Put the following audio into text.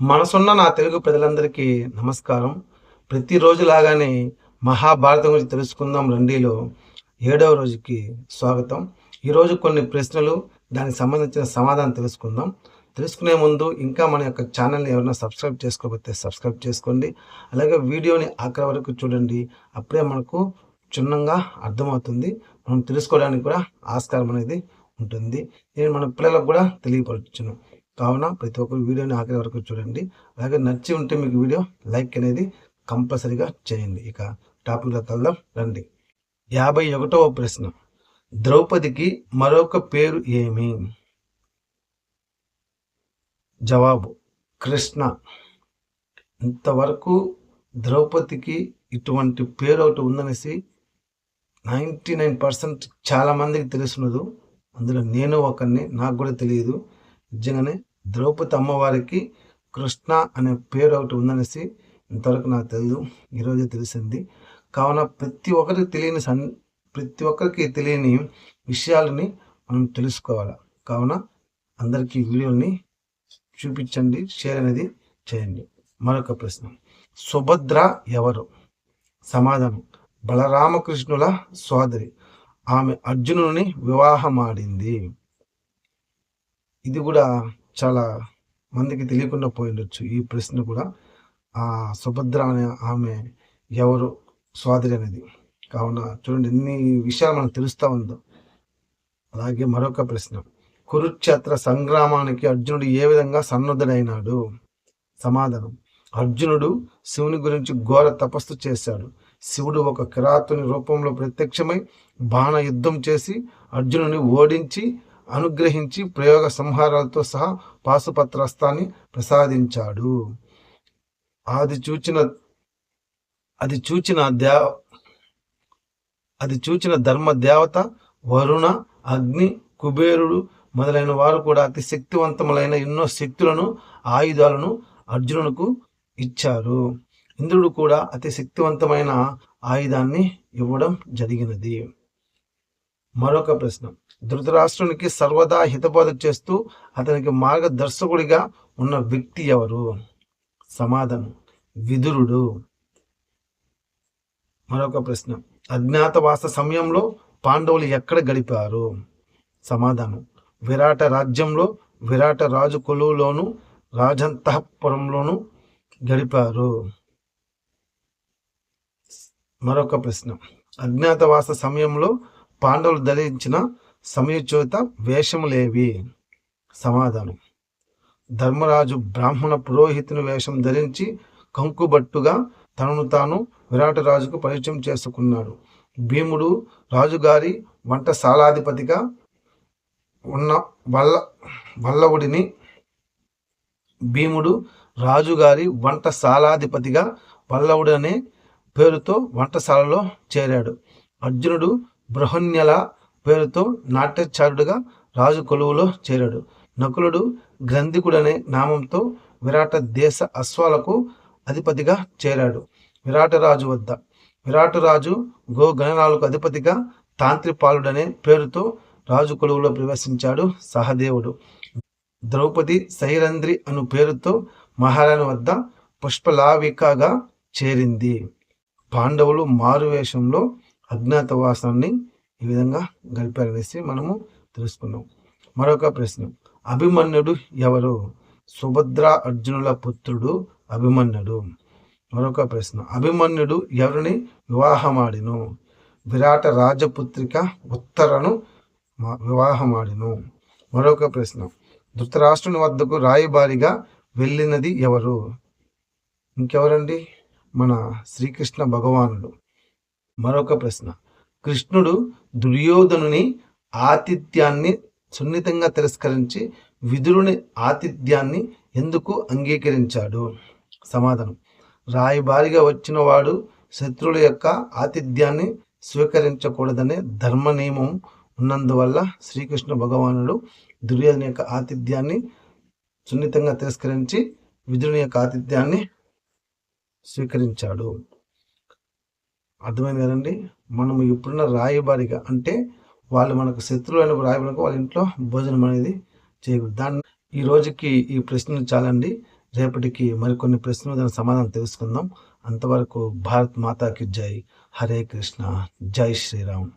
మనసున్న నా తెలుగు ప్రజలందరికీ నమస్కారం. ప్రతిరోజు లాగానే మహాభారతం గురించి తెలుసుకుందాం రండిలో ఏడవ రోజుకి స్వాగతం. ఈరోజు కొన్ని ప్రశ్నలు దానికి సంబంధించిన సమాధానం తెలుసుకుందాం. తెలుసుకునే ముందు ఇంకా మన యొక్క ఛానల్ని ఎవరైనా సబ్స్క్రైబ్ చేసుకోకపోతే సబ్స్క్రైబ్ చేసుకోండి. అలాగే వీడియోని ఆఖరి వరకు చూడండి. అప్పుడే మనకు క్షుణ్ణంగా అర్థమవుతుంది. మనం తెలుసుకోవడానికి కూడా ఆస్కారం అనేది ఉంటుంది. నేను మన పిల్లలకు కూడా తెలియపరచును. కావున ప్రతి ఒక్కరు వీడియోని ఆఖరి వరకు చూడండి. అలాగే నచ్చి ఉంటే మీకు వీడియో లైక్ అనేది కంపల్సరీగా చేయండి. ఇక టాపిక్లోకి వెళ్దాం. రండి. యాభై ఒకటవ ప్రశ్న. ద్రౌపదికి మరొక పేరు ఏమి? జవాబు కృష్ణ. ఇంతవరకు ద్రౌపదికి ఇటువంటి పేరు ఒకటి ఉందనేసి నైంటీ నైన్ పర్సెంట్ చాలామందికి తెలుసున్నదు. అందులో నేను ఒకరిని నాకు కూడా తెలియదు. నిజంగానే ద్రౌపది అమ్మవారికి కృష్ణ అనే పేరు ఒకటి ఉందనేసి ఇంతవరకు నాకు తెలియదు ఈరోజే తెలిసింది. కావున ప్రతి ఒక్కరికి తెలియని సన్ ప్రతి ఒక్కరికి తెలియని విషయాలని మనం తెలుసుకోవాలి? కావున అందరికీ వీడియోని చూపించండి షేర్ అనేది చేయండి. మరొక ప్రశ్న. సుభద్ర ఎవరు? సమాధానం. బలరామకృష్ణుల సోదరి. ఆమె అర్జునుని వివాహమాడింది ఇది కూడా చాలా మందికి తెలియకుండా పోయిండొచ్చు ఈ ప్రశ్న కూడా ఆ సుభద్ర అనే ఆమె ఎవరు? స్వాతి అనేది. కావున చూడండి ఎన్ని విషయాలు మనకు తెలుస్తూ ఉందో. అలాగే మరొక ప్రశ్న. కురుక్షేత్ర సంగ్రామానికి అర్జునుడు ఏ విధంగా సన్నద్ధుడైనాడు? సమాధానం. అర్జునుడు శివుని గురించి ఘోర తపస్సు చేశాడు. శివుడు ఒక కిరాతుని రూపంలో ప్రత్యక్షమై బాణ యుద్ధం చేసి అర్జునుని ఓడించి అనుగ్రహించి ప్రయోగ సంహారాలతో సహా పాశుపత్రస్తాన్ని ప్రసాదించాడు. అది చూచిన అది చూచిన దేవ అది చూచిన ధర్మ దేవత వరుణ అగ్ని కుబేరుడు మొదలైన వారు కూడా అతి శక్తివంతములైన ఎన్నో శక్తులను ఆయుధాలను అర్జునులకు ఇచ్చారు. ఇంద్రుడు కూడా అతి శక్తివంతమైన ఆయుధాన్ని ఇవ్వడం జరిగినది. మరొక ప్రశ్న. ధృతరాష్ట్రునికి సర్వదా హితబోధ చేస్తూ అతనికి మార్గదర్శకుడిగా ఉన్న వ్యక్తి ఎవరు? సమాధానం. విదురుడు. మరొక ప్రశ్న. అజ్ఞాతవాస సమయంలో పాండవులు ఎక్కడ గడిపారు? సమాధానం. విరాట రాజ్యంలో విరాట రాజు కొలువులోను రాజంతఃపురంలోను గడిపారు. మరొక ప్రశ్న. అజ్ఞాతవాస సమయంలో పాండవులు ధరించిన సమయోచిత వేషములేవి. సమాధానం. ధర్మరాజు బ్రాహ్మణ పురోహితుని వేషం ధరించి కంకుబట్టుగా తనను తాను విరాటరాజుకు పరిచయం చేసుకున్నాడు. భీముడు రాజుగారి వంటశాలాధిపతిగా ఉన్న వల్ల వల్లవుడిని భీముడు రాజుగారి వంటశాలాధిపతిగా వల్లవుడు అనే పేరుతో వంటశాలలో చేరాడు. అర్జునుడు బృహన్యల పేరుతో నాట్యాచార్యుడుగా రాజు కొలువులో చేరాడు. నకులుడు గ్రంథికుడనే నామంతో విరాట దేశ అశ్వాలకు అధిపతిగా చేరాడు. విరాటరాజు వద్ద. విరాటరాజు గో గణనాలకు అధిపతిగా తాంత్రిపాలుడనే పేరుతో రాజు కొలువులో ప్రవేశించాడు సహదేవుడు. ద్రౌపది సైరంద్రి అను పేరుతో మహారాణి వద్ద పుష్పలావికగా చేరింది. పాండవులు మారువేషంలో అజ్ఞాతవాసాన్ని ఈ విధంగా గడిపారనేసి మనము తెలుసుకున్నాం. మరొక ప్రశ్న. అభిమన్యుడు ఎవరు? సుభద్ర అర్జునుల పుత్రుడు అభిమన్యుడు. మరొక ప్రశ్న. అభిమన్యుడు ఎవరిని వివాహమాడిను? విరాట రాజపుత్రిక ఉత్తరను వివాహమాడిను. మరొక ప్రశ్న. ధృతరాష్ట్రుని వద్దకు రాయబారిగా వెళ్ళినది ఎవరు? ఇంకెవరండి? మన శ్రీకృష్ణ భగవానుడు. మరొక ప్రశ్న. కృష్ణుడు దుర్యోధనుని ఆతిథ్యాన్ని సున్నితంగా తిరస్కరించి విదురుని ఆతిథ్యాన్ని ఎందుకు అంగీకరించాడు? సమాధానం. రాయబారిగా వచ్చిన వాడు శత్రువుల యొక్క ఆతిథ్యాన్ని స్వీకరించకూడదనే ధర్మ నియమం ఉన్నందువల్ల శ్రీకృష్ణ భగవానుడు దుర్యోధన యొక్క ఆతిథ్యాన్ని సున్నితంగా తిరస్కరించి విదురుని యొక్క ఆతిథ్యాన్ని స్వీకరించాడు. అర్థమైంది కదండి? మనము ఇప్పుడున్న రాయబారిగా అంటే వాళ్ళు మనకు శత్రువు అయిన రాయబారిగా వాళ్ళ ఇంట్లో భోజనం అనేది చేయకూడదు. దాన్ని ఈ రోజుకి ఈ ప్రశ్నలు చాలండి. రేపటికి మరికొన్ని ప్రశ్నలు దాని సమాధానం తెలుసుకుందాం. అంతవరకు భారత్ మాతాకి జై. హరే కృష్ణ. జై శ్రీరామ్.